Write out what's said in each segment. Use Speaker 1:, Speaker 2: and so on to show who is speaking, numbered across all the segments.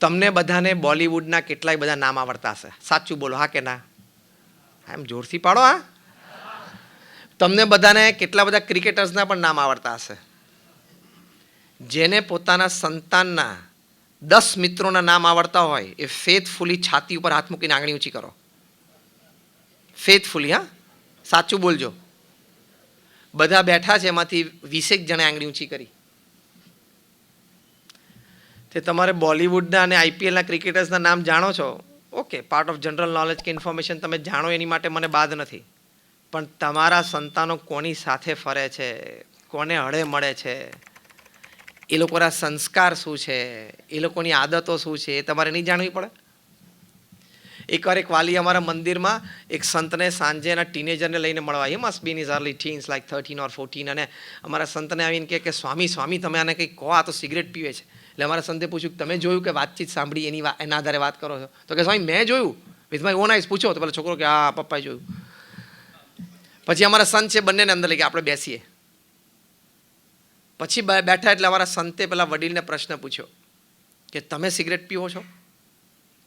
Speaker 1: તમને બધાને બોલિવૂડના કેટલાય બધા નામ આવડતા હશે? સાચું બોલો, હા કે ના? એમ જોરથી પાડો, હા. તમને બધાને કેટલા બધા ક્રિકેટર્સના પણ નામ આવડતા હશે? જેને પોતાના સંતાનના દસ મિત્રોના નામ આવડતા હોય, એ ફેથફુલી છાતી ઉપર હાથ મૂકીને આંગળી ઊંચી કરો. ફેથફુલી, હા. સાચું બોલજો. બધા બેઠા છે, એમાંથી વીસેક જણે આંગળી ઊંચી કરી. તે તમારે બોલિવૂડના અને આઈપીએલના ક્રિકેટર્સના નામ જાણો છો? Okay part of general knowledge કે ઇન્ફોર્મેશન તમે જાણો એની માટે મને બાદ નથી. પણ તમારા સંતાનો કોની સાથે ફરે છે? કોને હળે મળે છે? એ લોકોના સંસ્કાર શું છે? એ લોકોની આદતો શું છે? એ તમારે નહીં જાણવી પડે? એકવાર એક વાલી અમારા મંદિરમાં એક સંતને સાંજે એના ટીનેજરને લઈને મળવા એ must been is early teens like thirteen or fourteen અને અમારા સંતને આવીને કહે કે, સ્વામી સ્વામી, તમે આને કંઈક કહો, આ તો સિગરેટ પીવે છે. એટલે અમારા સંતે પૂછ્યું કે, તમે જોયું કે વાતચીત સાંભળી એની એના આધારે વાત કરો છો? તો કે, સ્વામી, મેં જોયું. વિથ માય ઓન આઈસ પૂછો. તો પેલો છોકરો કે, હા, પપ્પાએ જોયું. પછી અમારા સંત છે બંનેને અંદર લઈ ગયા, આપણે બેસીએ. પછી બેઠા એટલે અમારા સંતે પેલા વડીલને પ્રશ્ન પૂછ્યો કે, તમે સિગરેટ પીવો છો?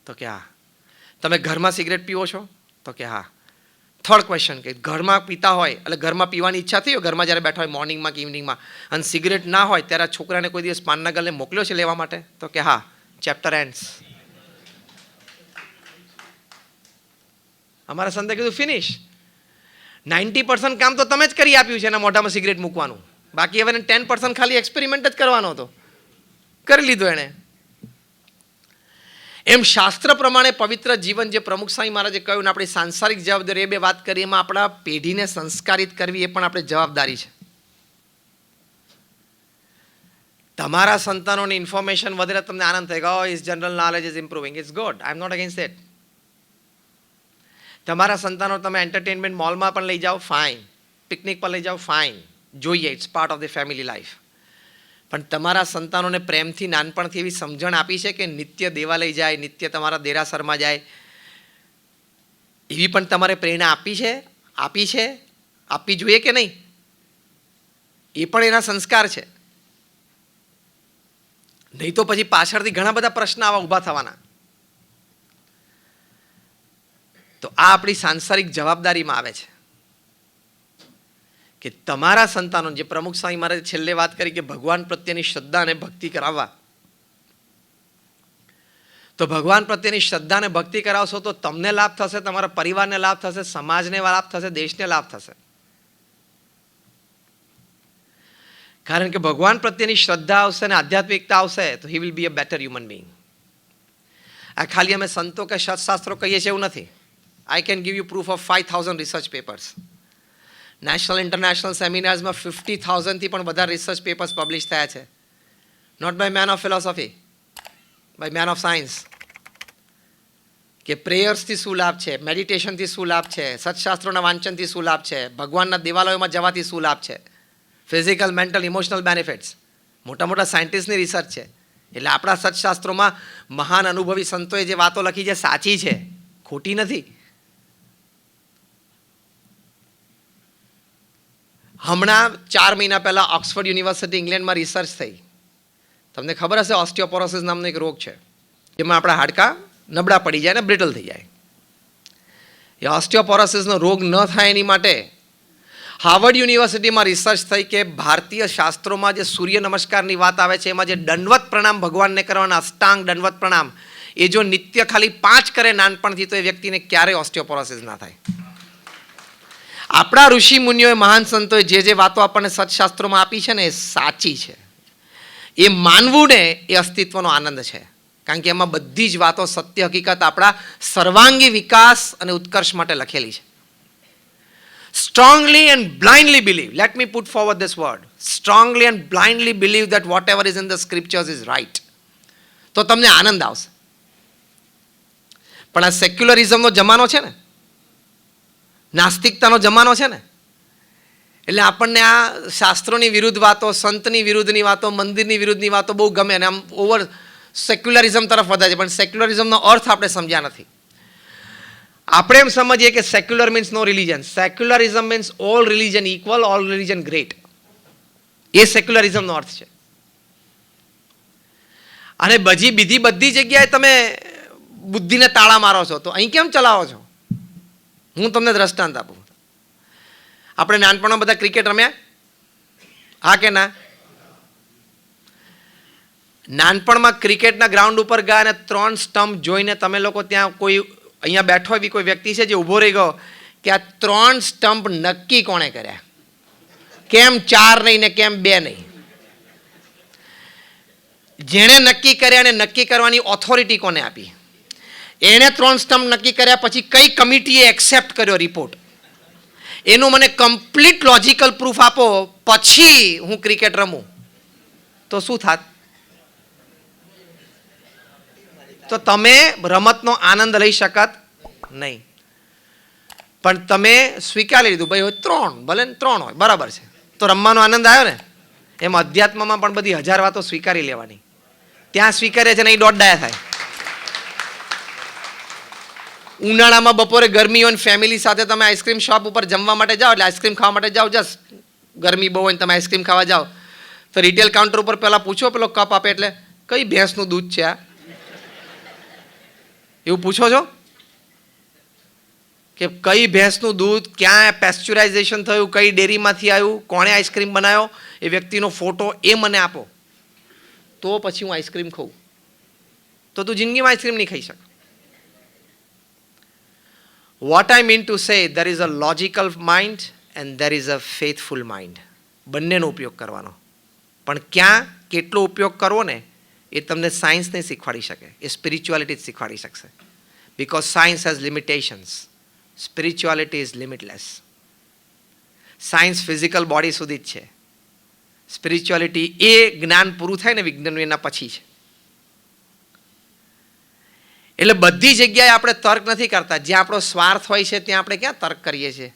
Speaker 1: તો કે, હા. તમે ઘરમાં સિગરેટ પીવો છો? તો કે, હા. થર્ડ ક્વેશ્ચન કે ઘરમાં પીતા હોય, એટલે ઘરમાં પીવાની ઈચ્છા થઈ હોય, ઘરમાં જ્યારે બેઠા હોય મોર્નિંગમાં કે ઇવનિંગમાં અને સિગરેટ ના હોય, ત્યારે છોકરાને કોઈ દિવસ પાનના ગલને મોકલ્યો છે લેવા માટે? તો કે હા ચેપ્ટર એન્ડ્સ અમારા સંતે કીધું ફિનિશ નાઇન્ટી પર્સન્ટ કામ તો તમે જ કરી આપ્યું છે એના મોઢામાં સિગરેટ મૂકવાનું. બાકી હવે ટેન પર્સન્ટ ખાલી એક્સપેરિમેન્ટ જ કરવાનો હતો. કરી લીધો એણે. એમ શાસ્ત્ર પ્રમાણે પવિત્ર જીવન જે પ્રમુખ સ્વામી મહારાજે કહ્યું ને, આપણી સાંસારિક જવાબદારી એ બે વાત કરી એમાં આપણા પેઢીને સંસ્કારિત કરવી એ પણ આપણે જવાબદારી છે. તમારા સંતાનોની ઇન્ફોર્મેશન વધારે તમને આનંદ થાય ગયો is general knowledge is improving is good I am not against it તમારા સંતાનો તમે એન્ટરટેનમેન્ટ મોલમાં પણ લઈ જાઓ ફાઇન પિકનિક પર લઈ જાઓ ફાઇન જોઈએ it's part of the family life પણ તમારા સંતાનોને પ્રેમથી, નાનપણથી એવી સમજણ આપી છે કે નિત્ય દેવાલય જાય, નિત્ય તમારા દેરાસરમાં જાય? એવી પણ તમારે પ્રેરણા આપી છે? આપી છે? આપવી જોઈએ કે નહીં? એ પણ એના સંસ્કાર છે. નહીં તો પછી પાછળથી ઘણા બધા પ્રશ્ન આવા ઊભા થવાના. તો આ આપણી સાંસારિક જવાબદારીમાં આવે છે. કે તમારા સંતાનો, જે પ્રમુખ સ્વામી મારે છેલ્લે વાત કરી કે ભગવાન પ્રત્યેની શ્રદ્ધા અને ભક્તિ કરાવવા. તો ભગવાન પ્રત્યેની શ્રદ્ધા અને ભક્તિ કરાવશો તો તમને લાભ થશે, તમારા પરિવારને લાભ થશે, સમાજને લાભ થશે, દેશને લાભ થશે. કારણ કે ભગવાન પ્રત્યેની શ્રદ્ધા આવશે અને આધ્યાત્મિકતા આવશે, તો he will be a better human being આ ખાલી અમે સંતો કે શાસ્ત્રો કહીએ છીએ એવું નથી. I can give you proof of five thousand research papers national international સેમિનાર્સમાં fifty થાઉઝન્ડથી પણ વધારે રિસર્ચ પેપર્સ પબ્લિશ થયા છે. Not by men of philosophy by men of science કે પ્રેયર્સથી શું લાભ છે મેડિટેશનથી શું લાભ છે, સત્શાસ્ત્રોના વાંચનથી શું લાભ છે, ભગવાનના દેવાલયોમાં જવાથી શું લાભ છે? ફિઝિકલ મેન્ટલ ઇમોશનલ બેનિફિટ્સ મોટા મોટા સાયન્ટિસ્ટની રિસર્ચ છે. એટલે આપણા સત્શાસ્ત્રોમાં મહાન અનુભવી સંતોએ જે વાતો લખી છે, સાચી છે, ખોટી નથી. હમણાં ચાર મહિના પહેલાં ઓક્સફર્ડ યુનિવર્સિટી ઇંગ્લેન્ડમાં રિસર્ચ થઈ. તમને ખબર હશે ઓસ્ટિયોપોરોસિસ નામનો એક રોગ છે, જેમાં આપણા હાડકાં નબળા પડી જાય ને બ્રિટલ થઈ જાય. એ ઓસ્ટિયોપોરોસિસનો રોગ ન થાય એની માટે હાર્વર્ડ યુનિવર્સિટીમાં રિસર્ચ થઈ કે ભારતીય શાસ્ત્રોમાં જે સૂર્ય નમસ્કારની વાત આવે છે, એમાં જે દંડવત પ્રણામ ભગવાનને કરવાના અષ્ટાંગ દંડવત પ્રણામ, એ જો નિત્ય ખાલી પાંચ કરે નાનપણથી, તો એ વ્યક્તિને ક્યારેય ઓસ્ટિયોપોરોસિસ ના થાય. આપણા ઋષિ મુનિઓએ મહાન સંતોએ જે જે વાતો આપણને સત્શાસ્ત્રોમાં આપી છે ને એ સાચી છે. એ માનવું ને એ અસ્તિત્વનો આનંદ છે. કારણ કે એમાં બધી જ વાતો સત્ય હકીકત આપણા સર્વાંગી વિકાસ અને ઉત્કર્ષ માટે લખેલી છે. Strongly and blindly believe. Let me put forward this word. Strongly and blindly believe that whatever is in the scriptures is right. તો તમને આનંદ આવશે. પણ આ સેક્યુલરિઝમનો જમાનો છે ને નાસ્તિકતાનો જમાનો છે ને? એટલે આપણને આ શાસ્ત્રોની વિરુદ્ધ વાતો, સંતની વિરુદ્ધની વાતો, મંદિરની વિરુદ્ધની વાતો બહુ ગમે અને આમ ઓવર સેક્યુલરિઝમ તરફ વધારે છે, પણ સેક્યુલરિઝમનો અર્થ આપણે સમજ્યા નથી. આપણે એમ સમજીએ કે secular means no religion secularism means all religion equal all religion great એ સેક્યુલરિઝમનો અર્થ છે. અને બજી બીજી બધી જગ્યાએ તમે બુદ્ધિને તાળા મારો છો, તો અહીં કેમ ચલાવો છો? હું તમને દ્રષ્ટાંત આપું. આપણે નાનપણમાં બધા ક્રિકેટ રમ્યા? હા કે ના? નાનપણમાં ક્રિકેટના ગ્રાઉન્ડ ઉપર ગયા અને ત્રણ સ્ટમ્પ જોઈને તમે લોકો ત્યાં કોઈ અહીંયા બેઠો એવી કોઈ વ્યક્તિ છે જે ઊભો રહી ગયો કે આ ત્રણ સ્ટમ્પ નક્કી કોણે કર્યા? કેમ ચાર નહીં ને કેમ બે નહીં? જેણે નક્કી કર્યા અને નક્કી કરવાની ઓથોરિટી કોને આપી? એણે ત્રણ સ્ટમ્પ નક્કી કર્યા, પછી કઈ કમિટીએ એક્સેપ્ટ કર્યો રિપોર્ટ એનું મને કમ્પ્લીટ લોજિકલ પ્રૂફ આપો, પછી હું ક્રિકેટ રમું. તો શું થાત? તો તમે રમતનો આનંદ લઈ શકત નહીં. પણ તમે સ્વીકારી લીધું, ભાઈ, હોય ત્રણ, ભલે ને ત્રણ હોય, બરાબર છે. તો રમવાનો આનંદ આવ્યો ને? એમ અધ્યાત્મમાં પણ બધી હજાર વાતો સ્વીકારી લેવાની. ત્યાં સ્વીકારે છે ને એ દોઢ ડાયા થાય. ઉનાળામાં બપોરે ગરમી હોય ફેમિલી સાથે તમે આઈસ્ક્રીમ શોપ ઉપર જમવા માટે જાઓ એટલે આઈસ્ક્રીમ ખાવા માટે જાઓ જસ્ટ ગરમી બહુ હોય તમે આઈસ્ક્રીમ ખાવા જાઓ. તો રિટેલ કાઉન્ટર ઉપર પહેલાં પૂછો, પેલો કપ આપે એટલે, કઈ ભેંસનું દૂધ છે આ? એવું પૂછો છો? કે કઈ ભેંસનું દૂધ, ક્યાં પેસ્ચ્યુરાઇઝેશન થયું, કઈ ડેરીમાંથી આવ્યું, કોણે આઈસ્ક્રીમ બનાવ્યો? એ વ્યક્તિનો ફોટો એ મને આપો. તો પછી હું આઈસ્ક્રીમ ખાઉં. તો તું જિંદગીમાં આઈસ્ક્રીમ નહીં ખાઈ શક. What I mean to say there is a logical mind and there is a faithful mind બંનેનો ઉપયોગ કરવાનો. પણ ક્યાં કેટલો ઉપયોગ કરવો ને, એ તમને સાયન્સ નહીં શીખવાડી શકે. એ સ્પિરિચ્યુઆલિટી જ શીખવાડી શકશે. Because science has limitations spirituality is limitless science physical body સુધી જ છે. સ્પિરિચ્યુઆલિટી એ જ્ઞાન પૂરું થાય ને વિજ્ઞાનનું એના પછી છે એટલે બધી જગ્યાએ આપણે તર્ક નથી કરતા. જ્યાં આપણો સ્વાર્થ હોય છે, ત્યાં આપણે ક્યાં તર્ક કરીએ છીએ?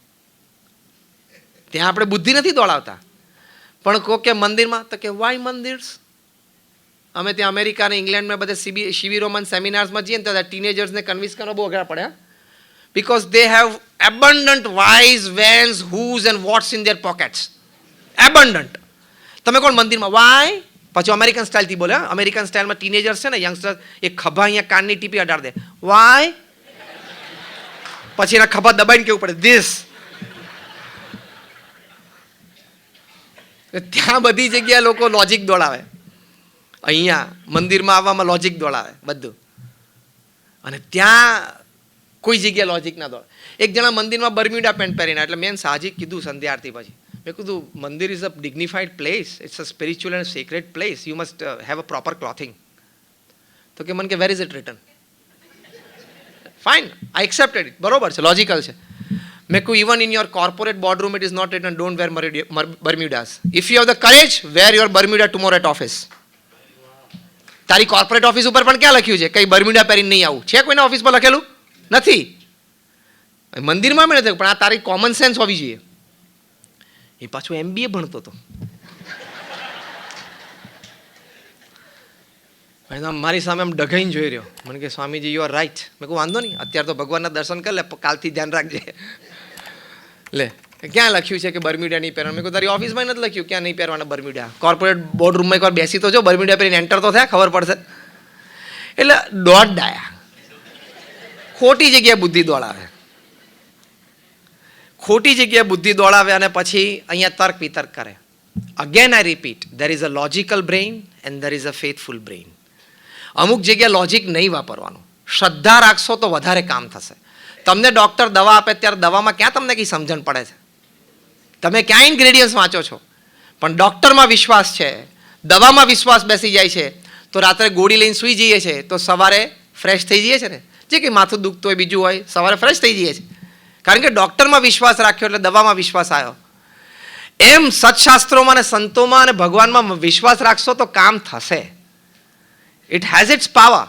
Speaker 1: ત્યાં આપણે બુદ્ધિ નથી દોડાવતા. પણ કહો કે મંદિરમાં, તો કે વાય મંદિર્સ? અમે ત્યાં અમેરિકા અને ઇંગ્લેન્ડમાં બધે શિબિ શિબિરોમાં સેમિનાર્સમાં જઈએ ને તો ટીનેજર્સને કન્વિન્સ કરવા બહુ અઘરા પડે because they have abundant wives vans whose and what's in their pockets abundant તમે કોણ મંદિરમાં? વાય પછી અમેરિકન સ્ટાઇલથી બોલે અમેરિકન સ્ટાઇલમાં ટીનેજર છે ને યંગસ્ટર એ ખભા અહીંયા કાનની ટીપી અડાડ દે. વાય પછી એના ખભા દબાઈને કેવું પડે? ધીસ ત્યાં બધી જગ્યાએ લોકો લોજિક દોડાવે. અહીંયા મંદિરમાં આવવામાં લોજિક દોડાવે, બધું. અને ત્યાં કોઈ જગ્યાએ લોજિક ના દોડે એક જણા મંદિરમાં બર્મ્યુડા પેન્ટ પહેરીને એટલે મેં સાહજી કીધું સંધ્યા આરતી પછી. મેં કીધું મંદિર is a dignified place it's a spiritual and secret place you must have a proper clothing તો કે મને કે where is it written fine I accepted it બરોબર છે લોજિકલ છે મેં કહું even in your corporate boardroom it is not written don't wear Bermudas if you have the courage wear your Bermuda tomorrow at office તારી corporate office ઉપર પણ ક્યાં લખ્યું છે કંઈ બર્મ્યુડા પહેરીને નહીં આવું છે કોઈના ઓફિસમાં લખેલું નથી મંદિરમાં મેં નથી પણ આ તારી કોમન સેન્સ હોવી જોઈએ એ પાછું એમબીએ ભણતો હતો. આમ મારી સામે આમ ડઘાઈને જોઈ રહ્યો. મને કે, સ્વામીજી યુ આર રાઈટ મેં કહું વાંધો નહીં, અત્યારે તો ભગવાનના દર્શન કરી લે, કાલથી ધ્યાન રાખજે. લે, ક્યાં લખ્યું છે કે બર્મ્યુડા નહીં પહેરવાનું? મેં કહું તારી ઓફિસમાં નથી લખ્યું, ક્યાં નહીં પહેરવાના બર્મ્યુડા કોર્પોરેટ બોર્ડ રૂમમાં એકવાર બેસી તો જો બર્મ્યુડા પહેરીને એન્ટર તો થયા, ખબર પડશે. એટલે દોઢ ડાયા ખોટી જગ્યાએ બુદ્ધિ દોડાવે. ખોટી જગ્યાએ બુદ્ધિ દોડાવે અને પછી અહીંયા તર્ક વિતર્ક કરે. Again I repeat there is a logical brain and there is a faithful brain અમુક જગ્યાએ લોજિક નહીં વાપરવાનું. શ્રદ્ધા રાખશો તો વધારે કામ થશે. તમને ડૉક્ટર દવા આપે ત્યારે દવામાં ક્યાં તમને કંઈ સમજણ પડે છે? તમે ક્યાં ઇન્ગ્રેડિયન્ટ્સ વાંચો છો? પણ ડૉક્ટરમાં વિશ્વાસ છે, દવામાં વિશ્વાસ બેસી જાય છે, તો રાત્રે ગોળી લઈને સૂઈ જઈએ છીએ તો સવારે ફ્રેશ થઈ જઈએ છે ને? જે કંઈ માથું દુખતું હોય, બીજું હોય, સવારે ફ્રેશ થઈ જઈએ છે. કારણ કે ડૉક્ટરમાં વિશ્વાસ રાખ્યો એટલે દવામાં વિશ્વાસ આવ્યો એમ સત્શાસ્ત્રોમાં અને સંતોમાં અને ભગવાનમાં વિશ્વાસ રાખશો તો કામ થશે. ઇટ હેઝ ઇટ્સ પાવર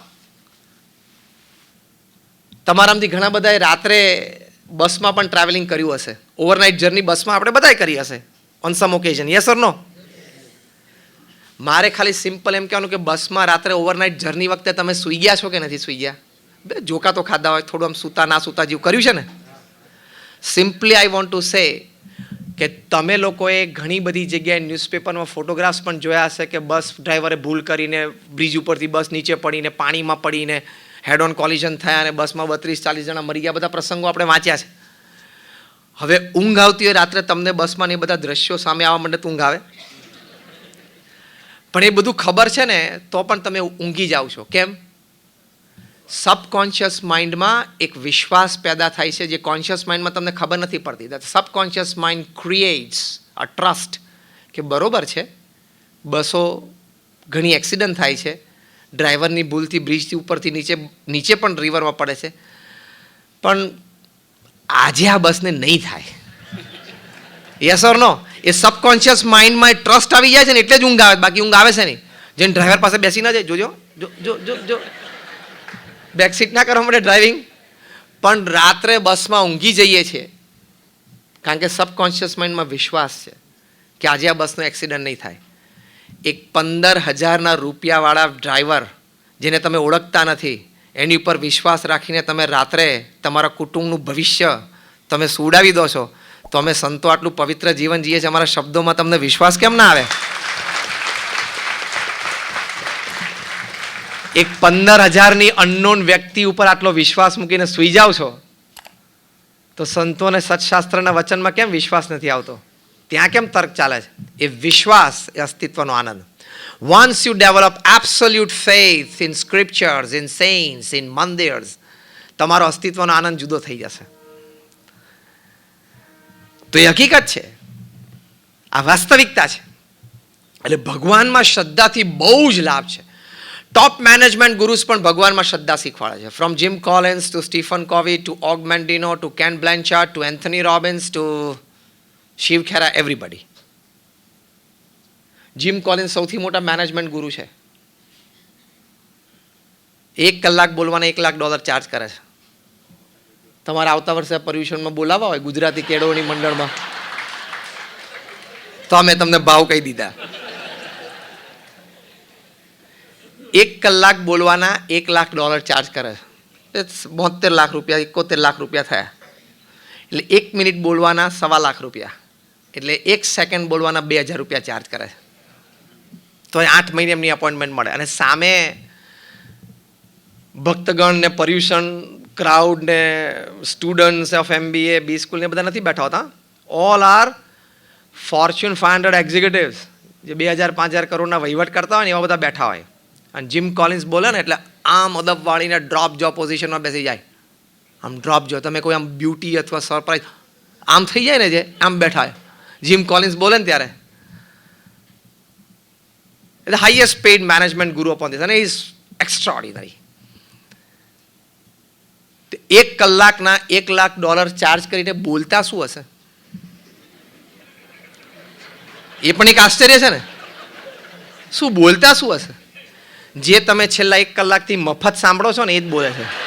Speaker 1: તમારામાંથી ઘણા બધાએ રાત્રે બસમાં પણ ટ્રાવેલિંગ કર્યું હશે. ઓવરનાઇટ જર્ની બસમાં આપણે બધાએ કરી હશે. On some occasion yes or no મારે ખાલી સિમ્પલ એમ કહેવાનું કે બસમાં રાત્રે ઓવરનાઇટ જર્ની વખતે તમે સૂઈ ગયા છો કે નથી સૂઈ ગયા? બે, જોકા તો ખાધા હોય, થોડું આમ સૂતા ના સૂતા જેવું કર્યું છે ને? Simply I want to say કે તમે લોકોએ ઘણી બધી જગ્યાએ ન્યૂઝપેપરમાં ફોટોગ્રાફ્સ પણ જોયા હશે કે બસ ડ્રાઈવરે ભૂલ કરીને બ્રિજ ઉપરથી બસ નીચે પડીને, પાણીમાં પડીને હેડ ઓન કોલિઝન થયા અને બસમાં બત્રીસ ચાલીસ જણા મરી ગયા. બધા પ્રસંગો આપણે વાંચ્યા છે. હવે ઊંઘ આવતી હોય રાત્રે તમને બસમાં એ બધા દ્રશ્યો સામે આવવા તો ઊંઘ આવે. પણ એ બધું ખબર છે ને, તો પણ તમે ઊંઘી જાઓ છો. કેમ? સબકોન્શિયસ માઇન્ડમાં એક વિશ્વાસ પેદા થાય છે જે કોન્શિયસ માઇન્ડમાં તમને ખબર નથી પડતી. That subconscious mind creates a trust કે બરોબર છે? બસો ઘણી એક્સિડન્ટ થાય છે. ડ્રાઈવરની ભૂલથી બ્રિજથી ઉપરથી નીચે નીચે પણ રિવરમાં પડે છે. પણ આજે આ બસને નહીં થાય. યસ ઓર નો એ સબકોન્શિયસ માઇન્ડમાં એ ટ્રસ્ટ આવી જાય છે ને એટલે જ ઊંઘ આવે, બાકી ઊંઘ આવે છે નહીં. જેને ડ્રાઈવર પાસે બેસી ના જાય, જોજો જો જો જો. જો બેક સીટ ના કરવા માટે ડ્રાઇવિંગ પણ રાત્રે બસમાં ઊંઘી જઈએ છીએ કારણ કે સબકોન્શિયસ માઇન્ડમાં વિશ્વાસ છે કે આજે આ બસનો એક્સિડન્ટ નહીં થાય. એક પંદર હજારના રૂપિયાવાળા ડ્રાઈવર જેને તમે ઓળખતા નથી, એની ઉપર વિશ્વાસ રાખીને તમે રાત્રે તમારા કુટુંબનું ભવિષ્ય તમે સુડાવી દો છો, તો અમે સંતો આટલું પવિત્ર જીવન જીએ છીએ, અમારા શબ્દોમાં તમને વિશ્વાસ કેમ ના આવે? એક પંદર હજારની અનનોન વ્યક્તિ ઉપર આટલો વિશ્વાસ મૂકીને સૂઈ જાઓ છો, તો સંતો અને સત્શાસ્ત્રના વચનમાં કેમ વિશ્વાસ નથી આવતો? ત્યાં કેમ તર્ક ચાલે છે? એ વિશ્વાસ એ અસ્તિત્વનો આનંદ. Once you develop absolute faith in scriptures in sense in મંદિર્સ, તમારો અસ્તિત્વનો આનંદ જુદો થઈ જશે. તો એ હકીકત છે. આ વાસ્તવિકતા છે. એટલે ભગવાનમાં શ્રદ્ધાથી બહુ જ લાભ છે. ટોપ મેનેજમેન્ટ ગુરુસ પણ ભગવાનમાં શ્રદ્ધા શીખવાડે છે. From Jim Collins to Stephen Covey to Og Mandino to Ken Blanchard to Anthony Robbins to Shiv Khera everybody Jim Collins સૌથી મોટા મેનેજમેન્ટ ગુરુ છે. એક કલાક બોલવાના એક લાખ ડોલર ચાર્જ કરે છે. તમારે આવતા વર્ષે પર્યુષણમાં બોલાવવા હોય ગુજરાતી કેળવણી મંડળમાં. તો અમે તમને ભાવ કહી દીધા. એક કલાક બોલવાના એક લાખ ડોલર ચાર્જ કરે. છે બોતેર લાખ રૂપિયા, એકોતેર લાખ રૂપિયા થયા. એટલે એક મિનિટ બોલવાના સવા લાખ રૂપિયા. એટલે એક સેકન્ડ બોલવાના બે હજાર રૂપિયા ચાર્જ કરે. છે તો આઠ મહિને એમની અપોઇન્ટમેન્ટ મળે. અને સામે ભક્તગણ ને પર્યુષણ ક્રાઉડ ને students of MBA B school ને બધા નથી બેઠા હોતા. All are Fortune five hundred executives જે બે હજાર, પાંચ હજાર કરોડના વહીવટ કરતા હોય ને એવા બધા બેઠા હોય. અને જીમ કોલિન્સ બોલે ને એટલે આમ અદબ વાળીને ડ્રોપ જો પોઝિશનમાં બેસી જાય. આમ ડ્રોપ જો, તમે કોઈ આમ બ્યુટી અથવા સરપ્રાઈઝ આમ થઈ જાય ને જે, આમ બેઠા જીમ કોલિન્સ બોલે ને ત્યારે. એટલે highest paid management guru upon this અને ઇઝ એક્સ્ટ્રાઓર્ડિનરી એક કલાકના એક લાખ ડોલર ચાર્જ કરીને બોલતા શું હશે? એ પણ એક આશ્ચર્ય છે ને. શું બોલતા શું હશે? જે તમે છેલ્લા એક કલાકથી મફત સાંભળો છો ને, એ જ બોલે છે.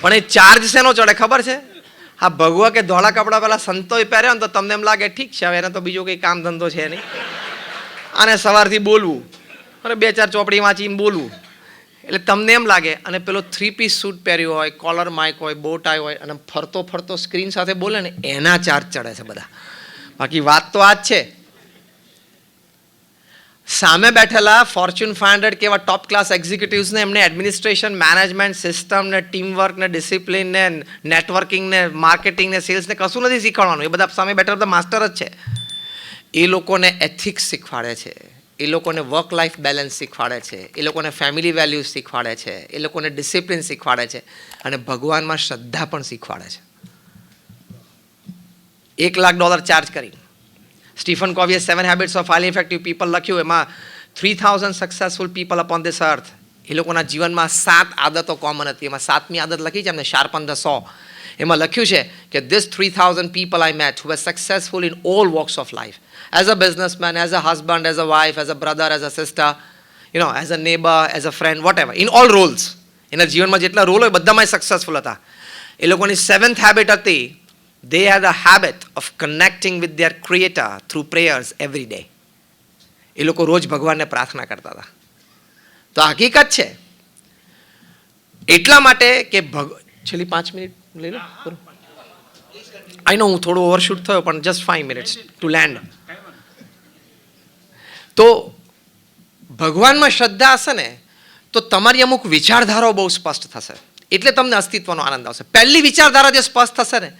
Speaker 1: પણ એ ચાર્જ શેનો ચડે, ખબર છે? હા, ભગવા કે ધોળા કપડાં પેલા સંતોય પહેર્યા ને તો તમને એમ લાગે, ઠીક છે, હવે એને તો બીજો કંઈ કામ ધંધો છે નહીં. અને સવારથી બોલવું. અને બે ચાર ચોપડી વાંચીને બોલવું. એટલે તમને એમ લાગે, અને પેલો થ્રી પીસ સૂટ પહેર્યો હોય કોલર માઇક હોય બોટ આય હોય, અને ફરતો ફરતો સ્ક્રીન સાથે બોલે ને, એના ચાર્જ ચડે છે બધા. બાકી વાત તો આ જ છે. સામે બેઠેલા ફોર્ચ્યુન ફાઈવ હંડ્રેડ કેવા ટોપ ક્લાસ એક્ઝિક્યુટિવ્સને એમને એડમિનિસ્ટ્રેશન મેનેજમેન્ટ સિસ્ટમ ને ટીમવર્ક ને ડિસિપ્લિન ને નેટવર્કિંગ ને માર્કેટિંગ ને સેલ્સ ને કશું નથી શીખવાડવાનું. એ બધા સામે બેઠા બધા માસ્ટર જ છે. એ લોકોને એથિક્સ શીખવાડે છે. એ લોકોને વર્ક લાઈફ બેલેન્સ શીખવાડે છે, એ લોકોને ફેમિલી વેલ્યુઝ શીખવાડે છે, એ લોકોને ડિસિપ્લિન શીખવાડે છે અને ભગવાનમાં શ્રદ્ધા પણ શીખવાડે છે. એક લાખ ડોલર ચાર્જ કરી Stephen કોવીએ seven habits of highly effective people લખ્યું, એમાં three thousand successful people upon this earth એ લોકોના જીવનમાં સાત આદતો કોમન હતી. એમાં સાતમી આદત લખી છે એમને શાર્પન ધ સો એમાં લખ્યું છે કે this three thousand people I match who successful in all walks of life as a businessman as a husband as a wife, as a brother as a sister you know, as a neighbour as a friend whatever in all roles એના જીવનમાં જેટલા role હોય બધામાં successful હતા એ લોકોની seventh habit હતી they had a habit of connecting with their creator through prayers every day એ લોકો રોજ ભગવાનને પ્રાર્થના કરતા હતા તો હકીકત છે એટલા માટે કે ભગ છેલ્લી પાંચ મિનિટ લઈ લો આઈ નો હું થોડો ઓવરશૂટ થયો પણ just five minutes to land તો ભગવાનમાં શ્રદ્ધા હશે ને, તો તમારી અમુક વિચારધારાઓ બહુ સ્પષ્ટ થશે. એટલે તમને અસ્તિત્વનો આનંદ આવશે. પહેલી વિચારધારા જે સ્પષ્ટ થશે ને,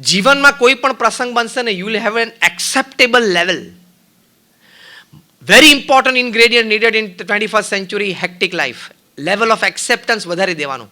Speaker 1: જીવનમાં કોઈ પણ પ્રસંગ બનશે ને you will have an acceptable level very important ingredient needed in twenty first century hectic life level of acceptance વધારી દેવાનું.